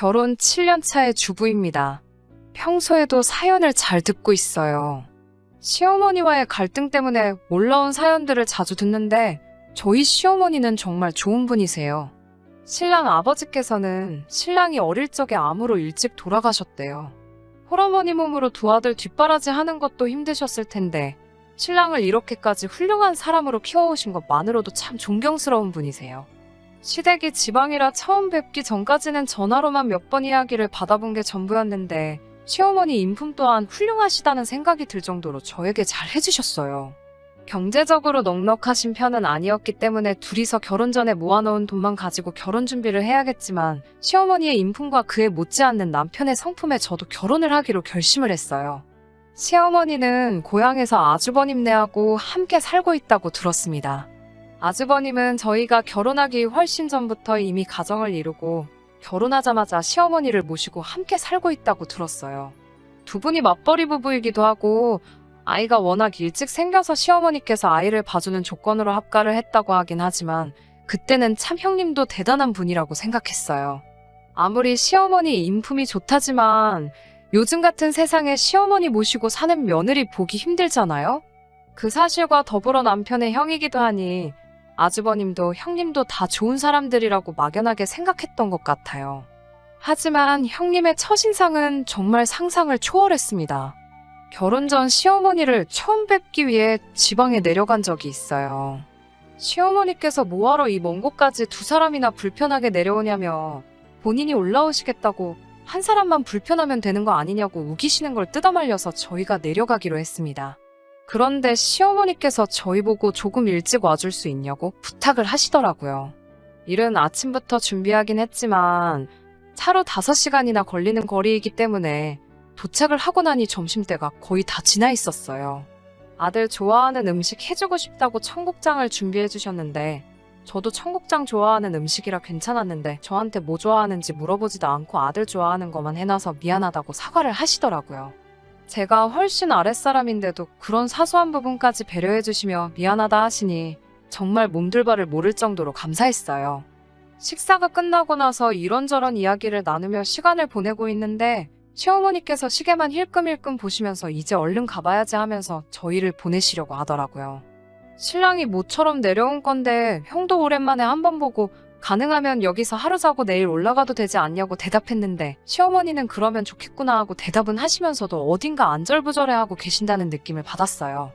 결혼 7년 차의 주부입니다. 평소에도 사연을 잘 듣고 있어요. 시어머니와의 갈등 때문에 올라온 사연들을 자주 듣는데 저희 시어머니는 정말 좋은 분이세요. 신랑 아버지께서는 신랑이 어릴 적에 암으로 일찍 돌아가셨대요. 홀어머니 몸으로 두 아들 뒷바라지 하는 것도 힘드셨을 텐데 신랑을 이렇게까지 훌륭한 사람으로 키워오신 것만으로도 참 존경스러운 분이세요. 시댁이 지방이라 처음 뵙기 전까지는 전화로만 몇 번 이야기를 받아본 게 전부였는데 시어머니 인품 또한 훌륭하시다는 생각이 들 정도로 저에게 잘 해주셨어요. 경제적으로 넉넉하신 편은 아니었기 때문에 둘이서 결혼 전에 모아놓은 돈만 가지고 결혼 준비를 해야겠지만 시어머니의 인품과 그에 못지않는 남편의 성품에 저도 결혼을 하기로 결심을 했어요. 시어머니는 고향에서 아주버님 네하고 함께 살고 있다고 들었습니다. 아주버님은 저희가 결혼하기 훨씬 전부터 이미 가정을 이루고 결혼하자마자 시어머니를 모시고 함께 살고 있다고 들었어요. 두 분이 맞벌이 부부이기도 하고 아이가 워낙 일찍 생겨서 시어머니께서 아이를 봐주는 조건으로 합가를 했다고 하긴 하지만 그때는 참 형님도 대단한 분이라고 생각했어요. 아무리 시어머니 인품이 좋다지만 요즘 같은 세상에 시어머니 모시고 사는 며느리 보기 힘들잖아요? 그 사실과 더불어 남편의 형이기도 하니 아주버님도 형님도 다 좋은 사람들이라고 막연하게 생각했던 것 같아요. 하지만 형님의 첫인상은 정말 상상을 초월했습니다. 결혼 전 시어머니를 처음 뵙기 위해 지방에 내려간 적이 있어요. 시어머니께서 뭐하러 이 먼 곳까지 두 사람이나 불편하게 내려오냐며 본인이 올라오시겠다고 한 사람만 불편하면 되는 거 아니냐고 우기시는 걸 뜯어말려서 저희가 내려가기로 했습니다. 그런데 시어머니께서 저희 보고 조금 일찍 와줄 수 있냐고 부탁을 하시더라고요. 일은 아침부터 준비하긴 했지만 차로 5시간이나 걸리는 거리이기 때문에 도착을 하고 나니 점심때가 거의 다 지나 있었어요. 아들 좋아하는 음식 해주고 싶다고 청국장을 준비해 주셨는데 저도 청국장 좋아하는 음식이라 괜찮았는데 저한테 뭐 좋아하는지 물어보지도 않고 아들 좋아하는 것만 해놔서 미안하다고 사과를 하시더라고요. 제가 훨씬 아랫사람인데도 그런 사소한 부분까지 배려해 주시며 미안하다 하시니 정말 몸둘바를 모를 정도로 감사했어요. 식사가 끝나고 나서 이런저런 이야기를 나누며 시간을 보내고 있는데 시어머니께서 시계만 힐끔힐끔 보시면서 이제 얼른 가봐야지 하면서 저희를 보내시려고 하더라고요. 신랑이 모처럼 내려온 건데 형도 오랜만에 한번 보고 가능하면 여기서 하루 자고 내일 올라가도 되지 않냐고 대답했는데 시어머니는 그러면 좋겠구나 하고 대답은 하시면서도 어딘가 안절부절해하고 계신다는 느낌을 받았어요.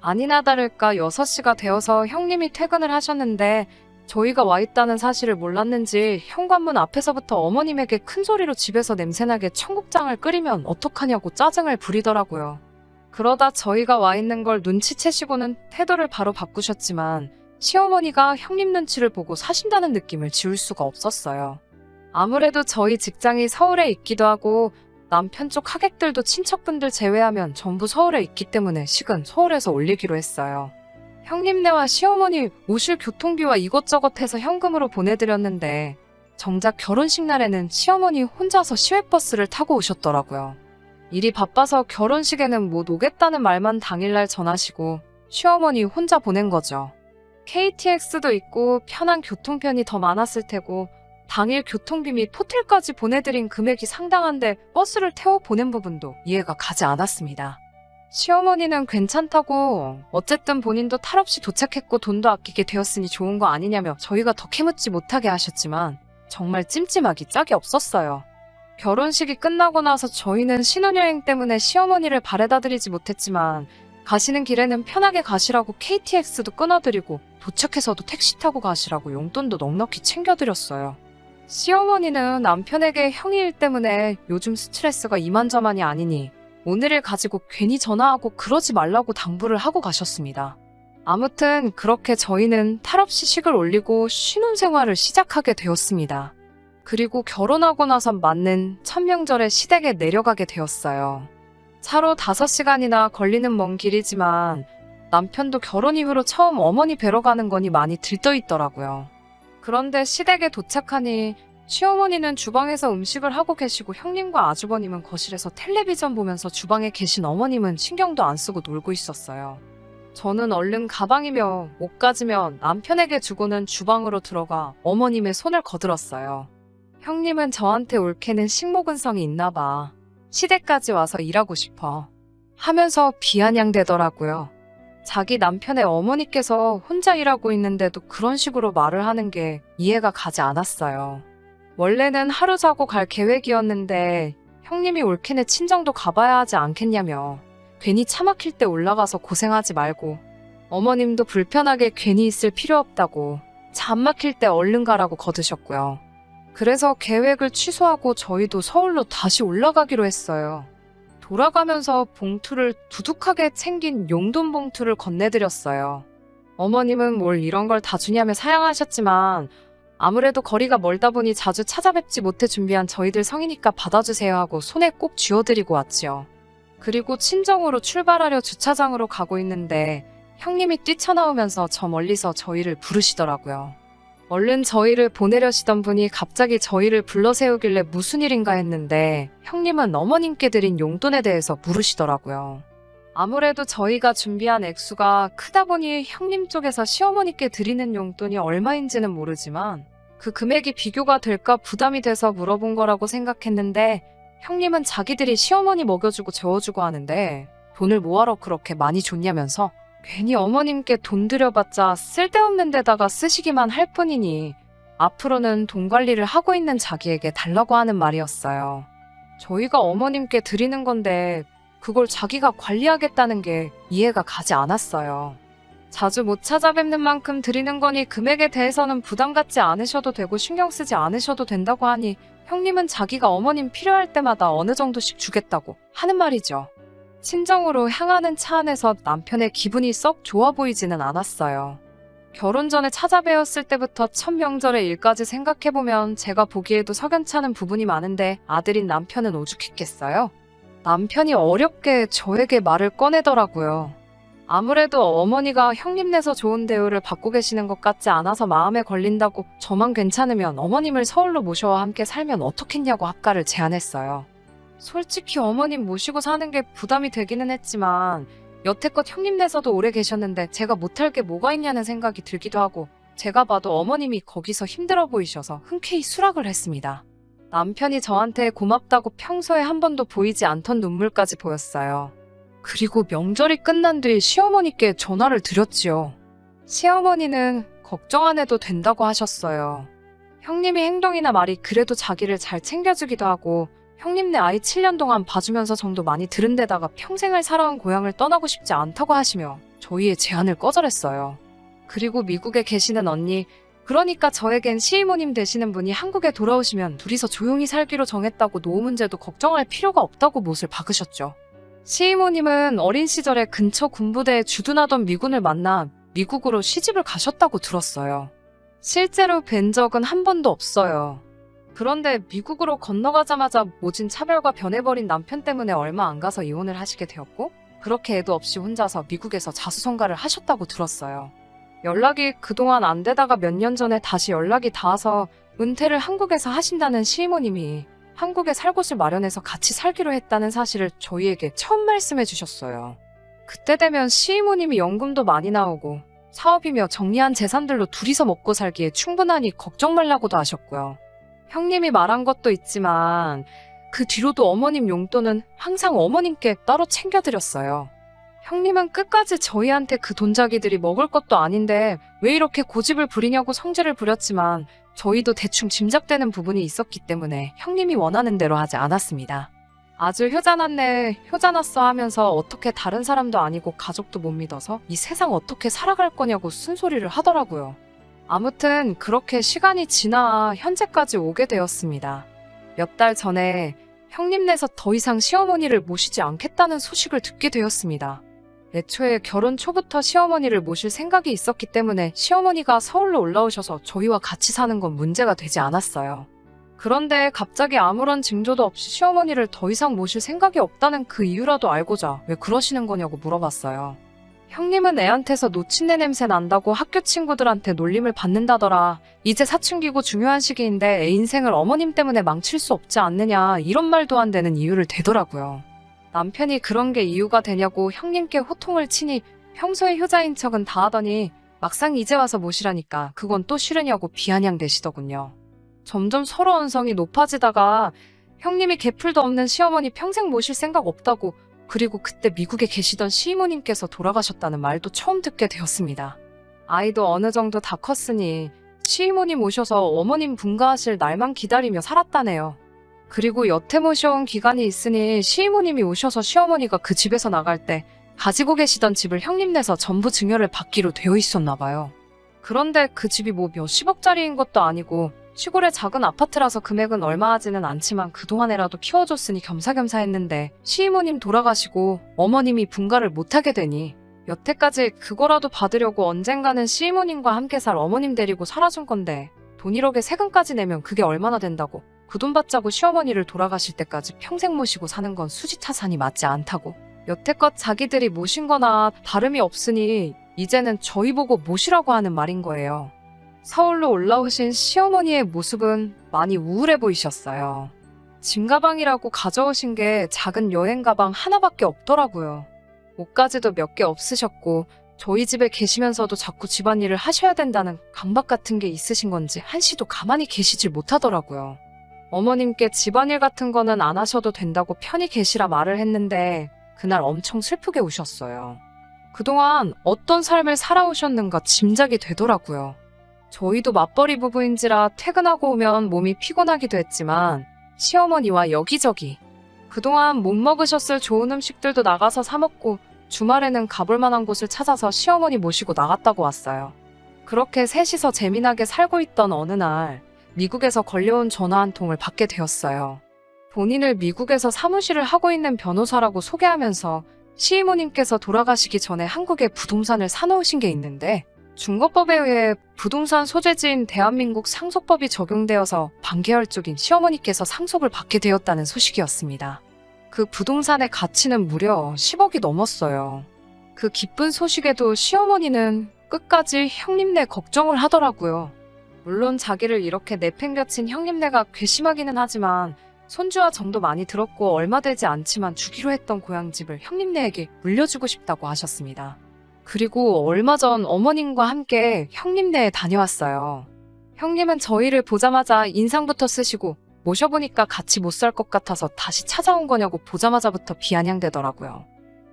아니나 다를까 6시가 되어서 형님이 퇴근을 하셨는데 저희가 와 있다는 사실을 몰랐는지 현관문 앞에서부터 어머님에게 큰 소리로 집에서 냄새나게 청국장을 끓이면 어떡하냐고 짜증을 부리더라고요. 그러다 저희가 와 있는 걸 눈치채시고는 태도를 바로 바꾸셨지만 시어머니가 형님 눈치를 보고 사신다는 느낌을 지울 수가 없었어요. 아무래도 저희 직장이 서울에 있기도 하고 남편 쪽 하객들도 친척분들 제외하면 전부 서울에 있기 때문에 식은 서울에서 올리기로 했어요. 형님네와 시어머니 오실 교통비와 이것저것 해서 현금으로 보내드렸는데 정작 결혼식 날에는 시어머니 혼자서 시외버스를 타고 오셨더라고요. 일이 바빠서 결혼식에는 못 오겠다는 말만 당일날 전하시고 시어머니 혼자 보낸 거죠. KTX도 있고 편한 교통편이 더 많았을 테고 당일 교통비 및 호텔까지 보내드린 금액이 상당한데 버스를 태워 보낸 부분도 이해가 가지 않았습니다. 시어머니는 괜찮다고 어쨌든 본인도 탈 없이 도착했고 돈도 아끼게 되었으니 좋은 거 아니냐며 저희가 더 캐묻지 못하게 하셨지만 정말 찜찜하기 짝이 없었어요. 결혼식이 끝나고 나서 저희는 신혼여행 때문에 시어머니를 바래다 드리지 못했지만 가시는 길에는 편하게 가시라고 KTX도 끊어드리고 도착해서도 택시 타고 가시라고 용돈도 넉넉히 챙겨드렸어요. 시어머니는 남편에게 형이 일 때문에 요즘 스트레스가 이만저만이 아니니 오늘을 가지고 괜히 전화하고 그러지 말라고 당부를 하고 가셨습니다. 아무튼 그렇게 저희는 탈 없이 식을 올리고 신혼생활을 시작하게 되었습니다. 그리고 결혼하고 나서 맞는 천명절에 시댁에 내려가게 되었어요. 차로 5시간이나 걸리는 먼 길이지만 남편도 결혼 이후로 처음 어머니 뵈러 가는 거니 많이 들떠 있더라고요. 그런데 시댁에 도착하니 시어머니는 주방에서 음식을 하고 계시고 형님과 아주버님은 거실에서 텔레비전 보면서 주방에 계신 어머님은 신경도 안 쓰고 놀고 있었어요. 저는 얼른 가방이며 옷 가지며 남편에게 주고는 주방으로 들어가 어머님의 손을 거들었어요. 형님은 저한테 올케는 식모근성이 있나 봐. 시댁까지 와서 일하고 싶어. 하면서 비아냥대더라고요. 자기 남편의 어머니께서 혼자 일하고 있는데도 그런 식으로 말을 하는 게 이해가 가지 않았어요. 원래는 하루 자고 갈 계획이었는데 형님이 올케네 친정도 가봐야 하지 않겠냐며 괜히 차 막힐 때 올라가서 고생하지 말고 어머님도 불편하게 괜히 있을 필요 없다고 차 안 막힐 때 얼른 가라고 거드셨고요. 그래서 계획을 취소하고 저희도 서울로 다시 올라가기로 했어요. 돌아가면서 봉투를 두둑하게 챙긴 용돈 봉투를 건네드렸어요. 어머님은 뭘 이런 걸 다 주냐며 사양하셨지만 아무래도 거리가 멀다 보니 자주 찾아뵙지 못해 준비한 저희들 성이니까 받아주세요 하고 손에 꼭 쥐어드리고 왔지요. 그리고 친정으로 출발하려 주차장으로 가고 있는데 형님이 뛰쳐나오면서 저 멀리서 저희를 부르시더라고요. 얼른 저희를 보내려시던 분이 갑자기 저희를 불러 세우길래 무슨 일인가 했는데 형님은 어머님께 드린 용돈에 대해서 물으시더라고요. 아무래도 저희가 준비한 액수가 크다 보니 형님 쪽에서 시어머니께 드리는 용돈이 얼마인지는 모르지만 그 금액이 비교가 될까 부담이 돼서 물어본 거라고 생각했는데 형님은 자기들이 시어머니 먹여주고 재워주고 하는데 돈을 뭐하러 그렇게 많이 줬냐면서 괜히 어머님께 돈 들여봤자 쓸데없는 데다가 쓰시기만 할 뿐이니 앞으로는 돈 관리를 하고 있는 자기에게 달라고 하는 말이었어요. 저희가 어머님께 드리는 건데 그걸 자기가 관리하겠다는 게 이해가 가지 않았어요. 자주 못 찾아뵙는 만큼 드리는 거니 금액에 대해서는 부담 갖지 않으셔도 되고 신경 쓰지 않으셔도 된다고 하니 형님은 자기가 어머님 필요할 때마다 어느 정도씩 주겠다고 하는 말이죠. 친정으로 향하는 차 안에서 남편의 기분이 썩 좋아 보이지는 않았어요. 결혼 전에 찾아뵈었을 때부터 첫 명절의 일까지 생각해보면 제가 보기에도 석연찮은 부분이 많은데 아들인 남편은 오죽했겠어요? 남편이 어렵게 저에게 말을 꺼내더라고요. 아무래도 어머니가 형님 내서 좋은 대우를 받고 계시는 것 같지 않아서 마음에 걸린다고 저만 괜찮으면 어머님을 서울로 모셔와 함께 살면 어떻겠냐고 합가를 제안했어요. 솔직히 어머님 모시고 사는 게 부담이 되기는 했지만 여태껏 형님 내서도 오래 계셨는데 제가 못할 게 뭐가 있냐는 생각이 들기도 하고 제가 봐도 어머님이 거기서 힘들어 보이셔서 흔쾌히 수락을 했습니다. 남편이 저한테 고맙다고 평소에 한 번도 보이지 않던 눈물까지 보였어요. 그리고 명절이 끝난 뒤 시어머니께 전화를 드렸지요. 시어머니는 걱정 안 해도 된다고 하셨어요. 형님이 행동이나 말이 그래도 자기를 잘 챙겨주기도 하고 형님네 아이 7년 동안 봐주면서 정도 많이 들은 데다가 평생을 살아온 고향을 떠나고 싶지 않다고 하시며 저희의 제안을 거절했어요. 그리고 미국에 계시는 언니, 그러니까 저에겐 시이모님 되시는 분이 한국에 돌아오시면 둘이서 조용히 살기로 정했다고 노후 문제도 걱정할 필요가 없다고 못을 박으셨죠. 시이모님은 어린 시절에 근처 군부대에 주둔하던 미군을 만나 미국으로 시집을 가셨다고 들었어요. 실제로 뵌 적은 한 번도 없어요. 그런데 미국으로 건너가자마자 모진 차별과 변해버린 남편 때문에 얼마 안 가서 이혼을 하시게 되었고 그렇게 애도 없이 혼자서 미국에서 자수성가를 하셨다고 들었어요. 연락이 그동안 안 되다가 몇 년 전에 다시 연락이 닿아서 은퇴를 한국에서 하신다는 시이모님이 한국에 살 곳을 마련해서 같이 살기로 했다는 사실을 저희에게 처음 말씀해 주셨어요. 그때 되면 시이모님이 연금도 많이 나오고 사업이며 정리한 재산들로 둘이서 먹고 살기에 충분하니 걱정 말라고도 하셨고요. 형님이 말한 것도 있지만 그 뒤로도 어머님 용돈은 항상 어머님께 따로 챙겨드렸어요. 형님은 끝까지 저희한테 그 돈자기들이 먹을 것도 아닌데 왜 이렇게 고집을 부리냐고 성질을 부렸지만 저희도 대충 짐작되는 부분이 있었기 때문에 형님이 원하는 대로 하지 않았습니다. 아주 효자났네, 효자났어 하면서 어떻게 다른 사람도 아니고 가족도 못 믿어서 이 세상 어떻게 살아갈 거냐고 쓴소리를 하더라고요. 아무튼 그렇게 시간이 지나 현재까지 오게 되었습니다. 몇 달 전에 형님네서 더 이상 시어머니를 모시지 않겠다는 소식을 듣게 되었습니다. 애초에 결혼 초부터 시어머니를 모실 생각이 있었기 때문에 시어머니가 서울로 올라오셔서 저희와 같이 사는 건 문제가 되지 않았어요. 그런데 갑자기 아무런 징조도 없이 시어머니를 더 이상 모실 생각이 없다는 그 이유라도 알고자 왜 그러시는 거냐고 물어봤어요. 형님은 애한테서 놓친내 냄새 난다고 학교 친구들한테 놀림을 받는다더라. 이제 사춘기고 중요한 시기인데 애 인생을 어머님 때문에 망칠 수 없지 않느냐 이런 말도 안 되는 이유를 대더라고요. 남편이 그런 게 이유가 되냐고 형님께 호통을 치니 평소에 효자인 척은 다 하더니 막상 이제 와서 모시라니까 그건 또 싫으냐고 비아냥대시더군요. 점점 서로 언성이 높아지다가 형님이 개풀도 없는 시어머니 평생 모실 생각 없다고 그리고 그때 미국에 계시던 시이모님께서 돌아가셨다는 말도 처음 듣게 되었습니다. 아이도 어느 정도 다 컸으니 시이모님 오셔서 어머님 분가하실 날만 기다리며 살았다네요. 그리고 여태 모셔온 기간이 있으니 시이모님이 오셔서 시어머니가 그 집에서 나갈 때 가지고 계시던 집을 형님 내서 전부 증여를 받기로 되어 있었나 봐요. 그런데 그 집이 뭐 몇십억짜리인 것도 아니고 시골의 작은 아파트라서 금액은 얼마 하지는 않지만 그동안에라도 키워줬으니 겸사겸사 했는데 시이모님 돌아가시고 어머님이 분가를 못하게 되니 여태까지 그거라도 받으려고 언젠가는 시이모님과 함께 살 어머님 데리고 살아준 건데 돈 1억에 세금까지 내면 그게 얼마나 된다고 그 돈 받자고 시어머니를 돌아가실 때까지 평생 모시고 사는 건 수지타산이 맞지 않다고 여태껏 자기들이 모신 거나 다름이 없으니 이제는 저희 보고 모시라고 하는 말인 거예요. 서울로 올라오신 시어머니의 모습은 많이 우울해 보이셨어요. 짐 가방이라고 가져오신 게 작은 여행 가방 하나밖에 없더라고요. 옷가지도 몇 개 없으셨고 저희 집에 계시면서도 자꾸 집안일을 하셔야 된다는 강박 같은 게 있으신 건지 한시도 가만히 계시질 못하더라고요. 어머님께 집안일 같은 거는 안 하셔도 된다고 편히 계시라 말을 했는데 그날 엄청 슬프게 우셨어요. 그동안 어떤 삶을 살아오셨는가 짐작이 되더라고요. 저희도 맞벌이 부부인지라 퇴근하고 오면 몸이 피곤하기도 했지만 시어머니와 여기저기 그동안 못 먹으셨을 좋은 음식들도 나가서 사 먹고 주말에는 가볼 만한 곳을 찾아서 시어머니 모시고 나갔다고 왔어요. 그렇게 셋이서 재미나게 살고 있던 어느 날 미국에서 걸려온 전화 한 통을 받게 되었어요. 본인을 미국에서 사무실을 하고 있는 변호사라고 소개하면서 시이모님께서 돌아가시기 전에 한국에 부동산을 사놓으신 게 있는데 중거법에 의해 부동산 소재지인 대한민국 상속법이 적용되어서 반계열 쪽인 시어머니께서 상속을 받게 되었다는 소식이었습니다. 그 부동산의 가치는 무려 10억이 넘었어요. 그 기쁜 소식에도 시어머니는 끝까지 형님네 걱정을 하더라고요. 물론 자기를 이렇게 내팽겨친 형님네가 괘씸하기는 하지만 손주와 정도 많이 들었고 얼마 되지 않지만 주기로 했던 고향집을 형님네에게 물려주고 싶다고 하셨습니다. 그리고 얼마 전 어머님과 함께 형님네에 다녀왔어요. 형님은 저희를 보자마자 인상부터 쓰시고 모셔보니까 같이 못 살 것 같아서 다시 찾아온 거냐고 보자마자부터 비아냥대더라고요.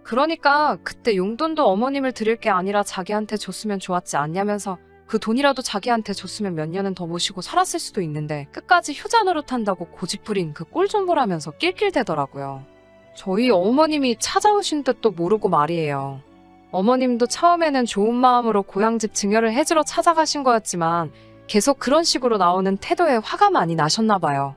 그러니까 그때 용돈도 어머님을 드릴 게 아니라 자기한테 줬으면 좋았지 않냐면서 그 돈이라도 자기한테 줬으면 몇 년은 더 모시고 살았을 수도 있는데 끝까지 효자 노릇한다고 고집부린 그 꼴좀 보라면서 낄낄대더라고요. 저희 어머님이 찾아오신 뜻도 모르고 말이에요. 어머님도 처음에는 좋은 마음으로 고향집 증여를 해주러 찾아가신 거였지만 계속 그런 식으로 나오는 태도에 화가 많이 나셨나 봐요.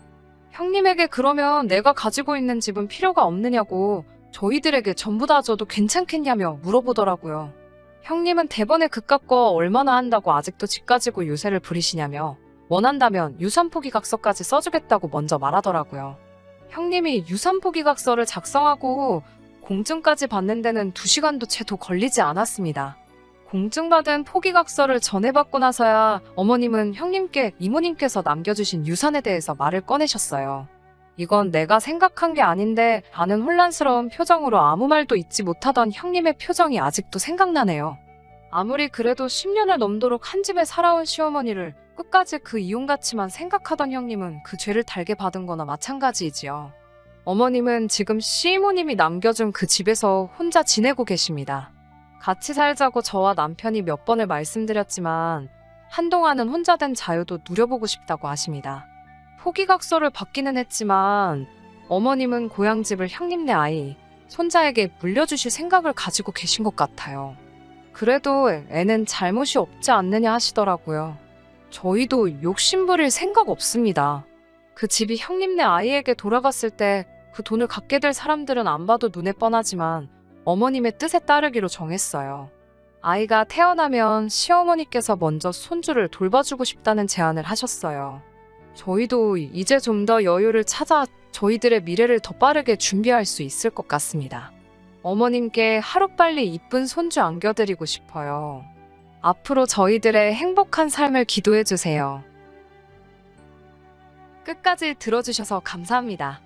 형님에게 그러면 내가 가지고 있는 집은 필요가 없느냐고 저희들에게 전부 다 줘도 괜찮겠냐며 물어보더라고요. 형님은 대번에 그깟 거 얼마나 한다고 아직도 집 가지고 유세를 부리시냐며 원한다면 유산 포기각서까지 써주겠다고 먼저 말하더라고요. 형님이 유산 포기각서를 작성하고 공증까지 받는 데는 2시간도 채 도 걸리지 않았습니다. 공증받은 포기각서를 전해받고 나서야 어머님은 형님께 이모님께서 남겨주신 유산에 대해서 말을 꺼내셨어요. 이건 내가 생각한 게 아닌데 아는 혼란스러운 표정으로 아무 말도 잊지 못하던 형님의 표정이 아직도 생각나네요. 아무리 그래도 10년을 넘도록 한 집에 살아온 시어머니를 끝까지 그 이용가치만 생각하던 형님은 그 죄를 달게 받은 거나 마찬가지이지요. 어머님은 지금 시이모님이 남겨준 그 집에서 혼자 지내고 계십니다. 같이 살자고 저와 남편이 몇 번을 말씀드렸지만 한동안은 혼자 된 자유도 누려보고 싶다고 하십니다. 포기각서를 받기는 했지만 어머님은 고향집을 형님네 아이, 손자에게 물려주실 생각을 가지고 계신 것 같아요. 그래도 애는 잘못이 없지 않느냐 하시더라고요. 저희도 욕심부릴 생각 없습니다. 그 집이 형님네 아이에게 돌아갔을 때 그 돈을 갖게 될 사람들은 안 봐도 눈에 뻔하지만 어머님의 뜻에 따르기로 정했어요. 아이가 태어나면 시어머니께서 먼저 손주를 돌봐주고 싶다는 제안을 하셨어요. 저희도 이제 좀 더 여유를 찾아 저희들의 미래를 더 빠르게 준비할 수 있을 것 같습니다. 어머님께 하루빨리 이쁜 손주 안겨드리고 싶어요. 앞으로 저희들의 행복한 삶을 기도해 주세요. 끝까지 들어주셔서 감사합니다.